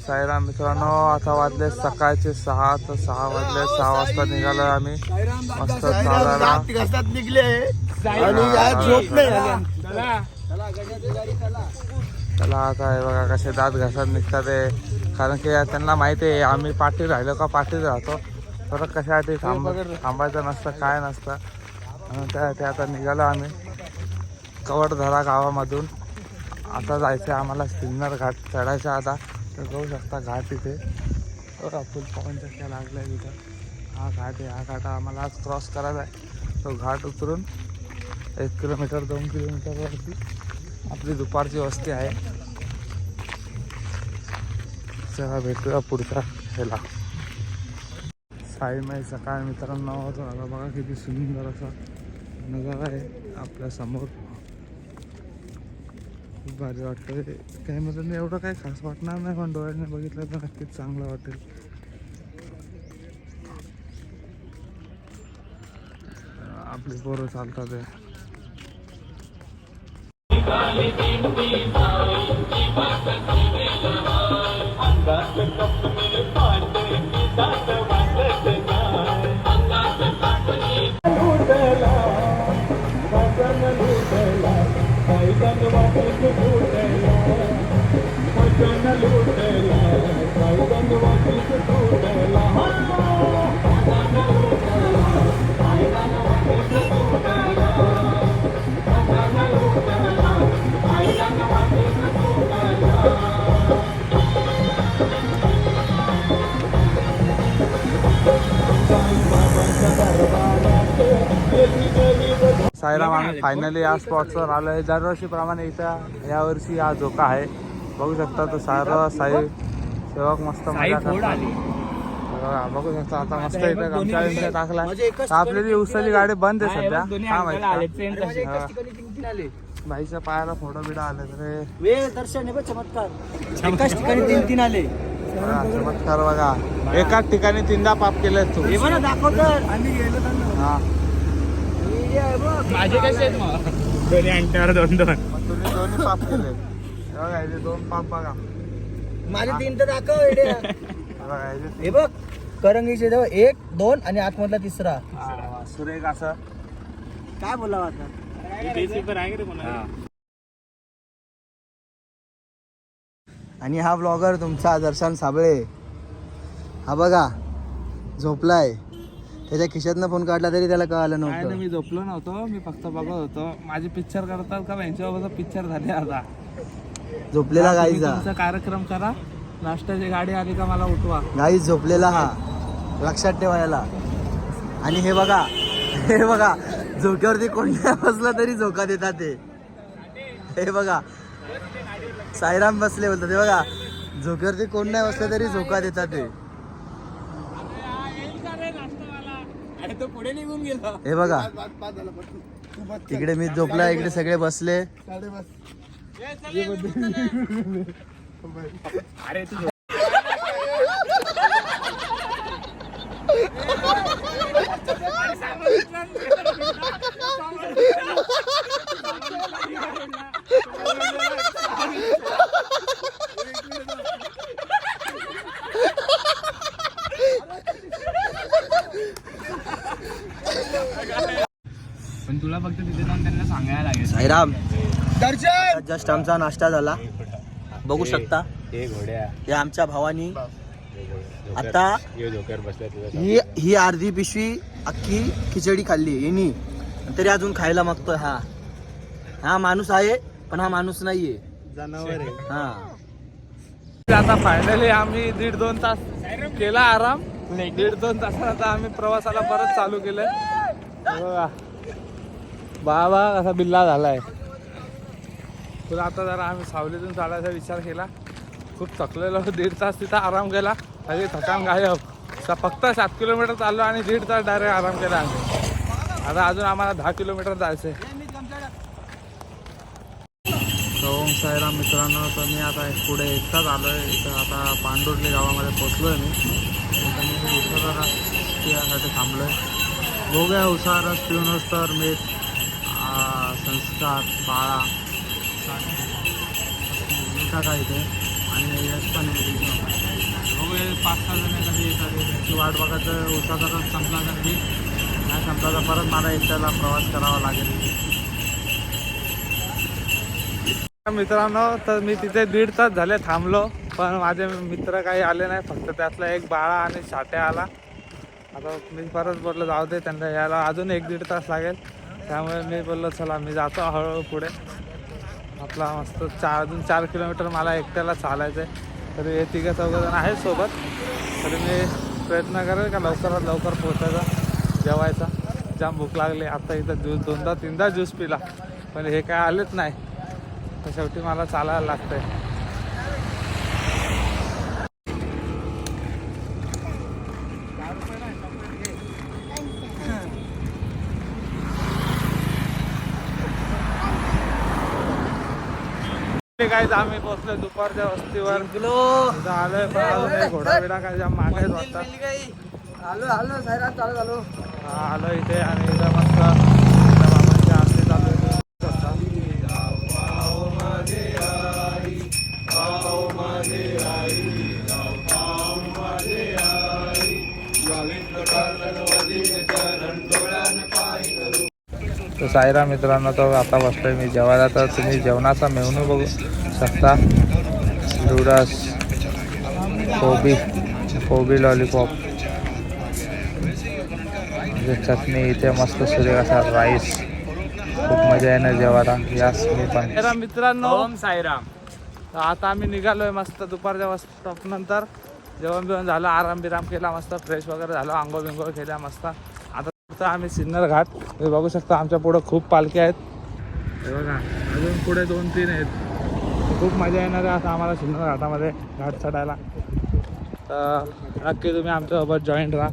साईराम मित्रांनो आता वाजले सकाळचे सहा तर सहा वाजले सहा वाजता निघालो आम्ही. मस्त चालायला. निघले. त्याला आता हे बघा कसे दात घासत निघतात ते कारण की त्यांना माहिती आहे आम्ही पाठी राहिलो का पाठीत राहतो. तर कशासाठी थांब थांबायचं नसतं काय नसतं. म्हणून त्यासाठी आता निघालो आम्ही. कवडधरा गावामधून. आता जायचं आहे आम्हाला सिन्नर घाट चढायचा आता. तर जाऊ शकता घाट इथे. तर फुल पवन चक्क्या लागल्या तिथं हा घाट आहे हा घाट आम्हाला आज क्रॉस करायचा आहे. तो घाट उतरून एक किलोमीटर दोन किलोमीटरवरती आपली दुपारची वस्ती आहे. चला भेटूया पुढच्या ह्याला. साईमाई सकाळ मित्रांनो आता बघा किती सुंदर असा नजारा आहे आपल्यासमोर. खूप भारी वाटतं कॅमेऱ्याने एवढं काही खास वाटणार नाही पण डोळ्याने बघितलं तर नक्कीच चांगलं वाटेल. आपली पोरं चालतात. साईराम आम्ही फायनली या स्पॉट्सवर आलो आहे. दरवर्षीप्रमाणे इथं यावर्षी हा झोका आहे बघू शकता तो सारा साई सेवक मस्त मजा करतात. बघा, बघू शकता आता मस्त इथे बिमच्या टाकला आपली उसाची गाडी बंद आहे सध्या. काय माहिती. बाईच्या पायाला फोटो बिडा आले तर वे दर्शन चमत्कार. एकाच ठिकाणी तीन तीन आले. चमत्कार बघा. एकाच ठिकाणी तीनदा पाप केले तू. हे बघा दाखव तर आम्ही गेलो हा. माझे कसे आहेत मग? दोन्ही अंगठ्यावर दोन दोन. तुम्ही दोन्ही पाप केले बघा दोन पाप बघा माझे तीन तर दाखव. हे बघा हे करंगीचे जवळ एक दोन आणि आतमधला तिसरा. सुरेख असं काय बोलावं आता? आणि हा ब्लॉगर तुमचा दर्शन साबळे. हा बघा झोपलाय. त्याच्या खिशातनं फोन काढला तरी त्याला कळालं काय नाही नव्हतं मी झोपलो नव्हतो मी फक्त बघत होतो. माझे पिक्चर करतात का यांच्यावर पिक्चर झाले आता. झोपलेला तुम्ही गाईचा तुमचा कार्यक्रम करा. नाश्त्याची गाडी आली का मला उठवा. गाई झोपलेला हा. लक्षात ठेवा याला. आणि हे बघा हे बघा झोक्यावरती कोणत्या बसला तरी झोका देतात ते. हे बघा साईराम बसले बोलतात. हे बघा झोक्यावरती कोण नाही बसलं तरी झोका देतात ते. तो पुढे निघून गेला. हे बघा. इकडे मी झोपला इकडे सगळे बसले. अरे तू पण तुला फक्त तिथे जाऊन त्यांना सांगायला लागेल. साईराम. जस्ट आमचा नाश्ता झाला. बघू शकता. हे घोड्या. हे आमच्या भावानी. आता ही ही अर्धी पिशवी अख्खी खिचडी खाल्ली हिनी तरी अजून खायला मागतोय हा. हा माणूस आहे पण हा माणूस नाहीये. जनावर आहे. हा. आता फायनली आम्ही दीड दोन तास केला आराम. दीड दोन तासात आता आम्ही प्रवासाला परत चालू केलंय. हे बघा. बाबा कसा बिल्ला झालाय. तुला आता जरा आम्ही सावलीतून चालायचा विचार केला. खूप थकलेलो दीड तास तिथं आराम केला. सगळी थकान गायब. फक्त सात किलोमीटर चाललो आणि दीड तास डायरेक्ट आराम केला आम्ही. आता अजून आम्हाला दहा किलोमीटर जायचंय. तर ओम साईराम मित्रांनो तर मी आता पुढे एकटाच आलो आहे इथं आता पांडुर्ली गावामध्ये पोचलो आहे मी इथं मी पिण्यासाठी थांबलो आहे भोग्या उसा रस पिऊनच तर मी संस्कार बाळा. मी काय इथे आणि यश पण आहे. हे पाच सहा जण कधी येतात त्यांची वाट बघायचं उसाचा रस संपला कधी नाही संपला तर परत मला एकट्याला प्रवास करावा लागेल. मित्रांनो तर मी तिथे दीड तास झाले थांबलो पण माझे मित्र काही आले नाही फक्त त्यातला एक बाळा आणि छाट्या आला. आता मी परत बोललो जाऊ दे त्यांना यायला अजून एक दीड तास लागेल. त्यामुळे मी बोललो चला मी जातो हळूहळू पुढे. आपला मस्त चार अजून चार किलोमीटर मला एकट्याला चालायचं आहे तरी हे तिघं चौघं जण आहेत सोबत. तरी मी प्रयत्न करेल का लवकरात लवकर पोचायचा जेवायचा. जाम भूक लागली आत्ता इथं ज्यूस दोनदा तीनदा ज्यूस पिला. पण हे काय आलेच नाही. तर शेवटी मला चालायला लागतं आहे काय आम्ही पोहोचलो दुपारच्या वस्तीवर आलोय पण घोडा बिडा काय मागे आहेत वाटतं आलो आलो सायराम चालू हा, आलो इथे आणि इथं मस्त सायरा मित्रांनो तर आता बसतोय मी जेवायला. तर तुम्ही जेवणाचा मेनू बघू शकता. डुडस कोबी कोबी लॉलीपॉप. म्हणजे चटणी इथे मस्त सूर्यकाचा राईस खूप मजा येणार जेवायला. यास मी पण. मित्रांनो. ओम साईराम तर आता आम्ही निघालोय मस्त दुपारच्या वाजता नंतर. जेवण बिवण झालं आराम बिराम केला मस्त फ्रेश वगैरे झालो आंघोळ बिंघोळ केल्या मस्त. आता फक्त आम्ही सिन्नर घाट. हे बघू शकता आमच्या पुढं खूप पालखी आहेत. हे बघा अजून पुढे दोन तीन आहेत. खूप मजा येणार आहे आता आम्हाला सिन्नर घाटामध्ये घाट चढायला. तर नक्की तुम्ही आमच्यासोबत जॉईंट राहा.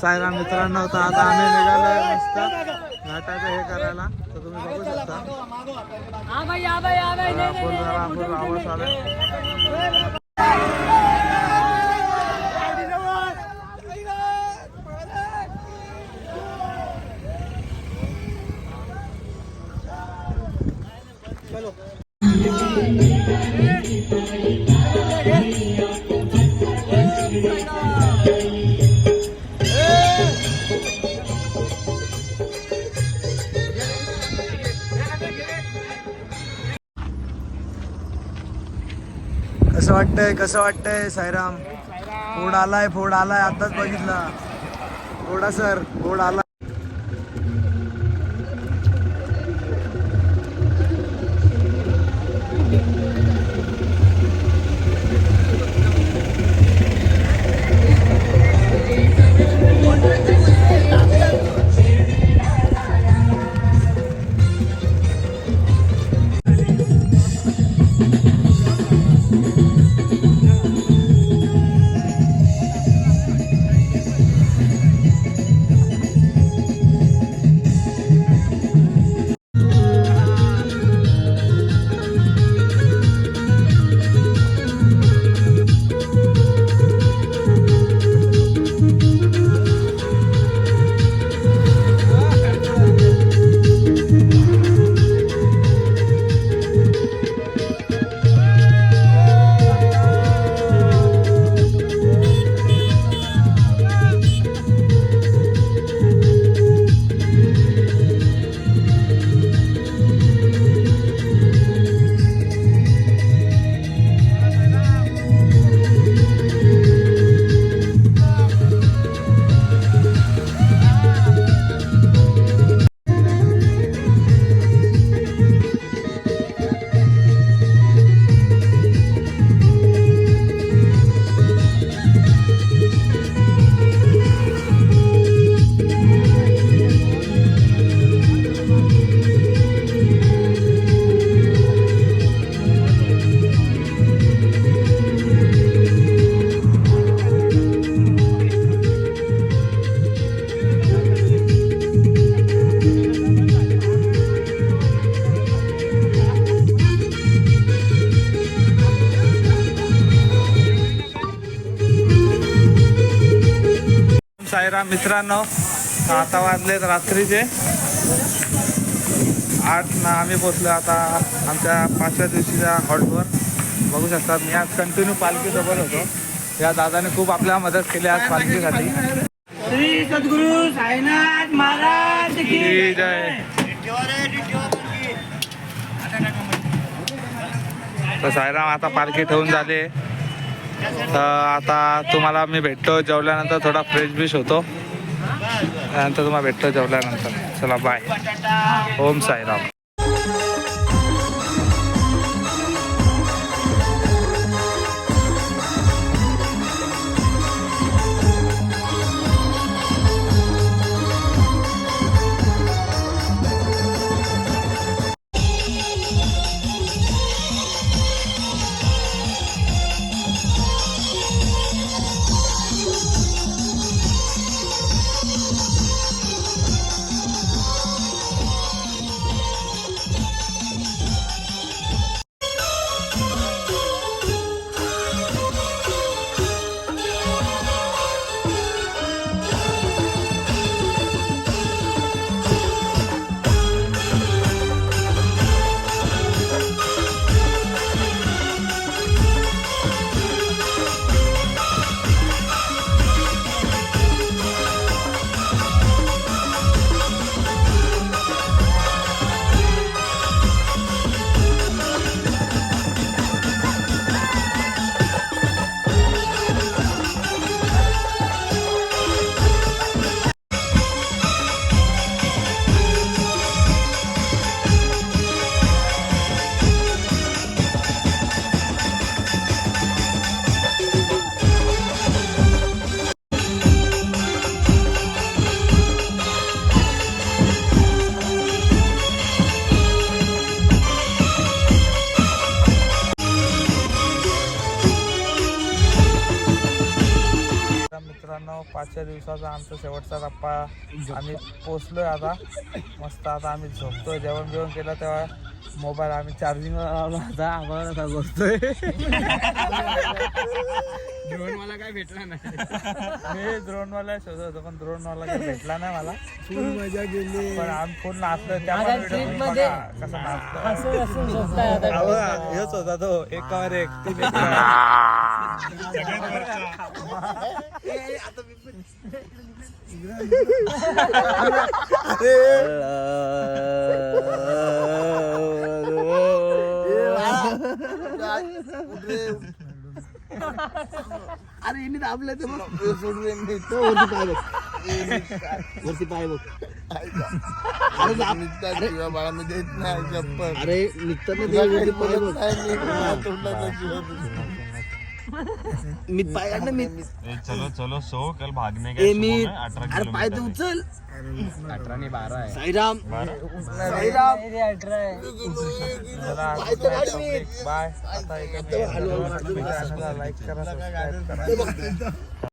सायरा मित्रांनो तर आता आम्ही निघालोय मस्त घाटाचं हे करायला. तर तुम्ही बघू शकता. फुल जरा फुल आवाज आलाय कसं वाटतंय? कसं वाटतंय सायराम फोड आलाय फोड आलाय आताच बघितला. फोडा सर. फोड आला साईराम मित्रांनो आता वाजलेत रात्रीचे. आठ ना आम्ही पोचलो आता आमच्या पाचव्या दिवशीच्या हॉल्टवर बघू शकता मी आज कंटिन्यू पालखीसोबत होतो. या दादाने खूप आपल्याला मदत केली आज पालखीसाठी. श्री सद्गुरु साईनाथ महाराज की जय. तर साईराम आता पालखी ठेवून झाले. तर आता तुम्हाला मी भेटतो जेवल्यानंतर थोडा फ्रेश बिश होतो. त्यानंतर तुम्हाला भेटतो जेवल्यानंतर. चला बाय ओम साईराम. मित्रांनो पाचव्या दिवसाचा आमचा शेवटचा टप्पा. आम्ही पोचलोय आता. मस्त आता आम्ही झोपतोय. जेवण बिवण केलं तेव्हा मोबाईल आम्ही चार्जिंग लावला आता आम्हाला आता बसतोय ड्रोन मला काय भेटला नाही. मी ड्रोनवाला शोधत होतो पण ड्रोनवाला काही भेटला नाही मला. मजा गेली पण आम्ही पूर्ण नाचलोय त्या पण video बघा, कसं. अहो, हेच होता तो. एकावर एक तीन एकावर. अरे यांनी दाबलं ते बघ सोडून यांनी. तो वरती पाय बघ वरती पाय बघ अरे दाब- अरे निघताना ते वरती पाय बघ मी पाय ना चलो चलो सो कल भागने ए मी अरे पाय तर उचल अठरा आणि बारा आहे साईराम। साईराम. आता इथे लाईक करा सबस्क्राईब करा।